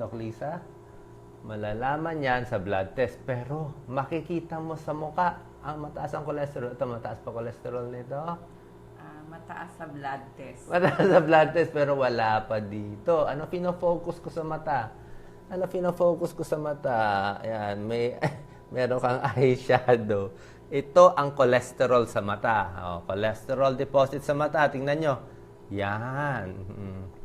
Doc Lisa, malalaman yan sa blood test. Pero makikita mo sa muka, ang mataas ang cholesterol. Ito, mataas pa cholesterol nito. Ah, mataas sa blood test. Mataas sa blood test, pero wala pa dito. Ano pinofocus ko sa mata? Ano pinofocus ko sa mata? Ayan, may, meron kang eyeshadow. Ito ang cholesterol sa mata. Oh, cholesterol deposit sa mata. Tingnan nyo. Yan. Mm.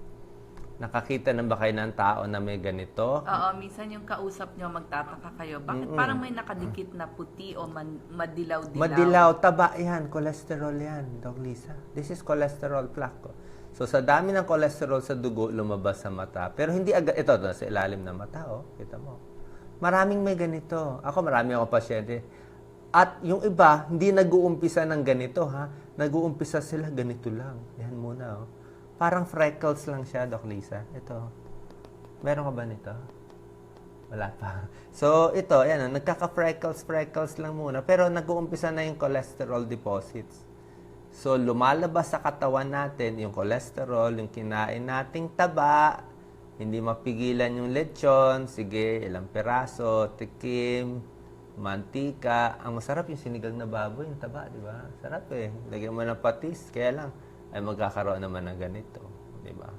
Nakakita na ba kayo ng tao na may ganito? Oo, minsan yung kausap nyo, magtataka kayo. Bakit parang may nakadikit na puti o man, madilaw-dilaw? Madilaw, taba yan, cholesterol yan, Doc Lisa. This is cholesterol plaque. So sa dami ng cholesterol sa dugo, lumabas sa mata. Pero hindi agad, ito, ito, sa ilalim ng mata, oh, kita mo. Maraming may ganito. Ako, marami ako pasyente. At yung iba, hindi nag-uumpisa ng ganito, ha? Nag-uumpisa sila ganito lang. Yan muna, oh. Parang freckles lang siya, Doc Lisa. Ito. Meron ka ba nito? Wala pa. So, ito, ayan, oh, nagkaka-freckles, freckles lang muna. Pero nag-uumpisa na yung cholesterol deposits. So, lumalabas sa katawan natin yung cholesterol, yung kinain nating taba, hindi mapigilan yung lechon, sige, ilang peraso, tikim, mantika. Ang masarap yung sinigang na baboy, yung taba, di ba? Sarap eh. Lagyan mo ng patis, kaya lang, ay magkakaroon naman ng ganito, di ba?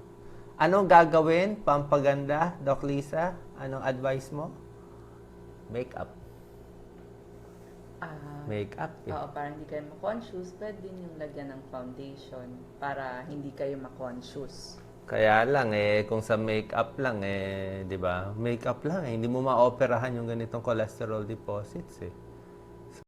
Anong gagawin, pampaganda, Doc Lisa? Anong advice mo? Makeup. Ah, Makeup. Eh. Oo, para hindi kayo ma-conscious, pwede din yung lagyan ng foundation para hindi kayo ma-conscious. Kaya lang eh, kung sa makeup lang eh, di ba? Makeup lang eh, hindi mo maoperahan yung ganitong cholesterol deposits eh.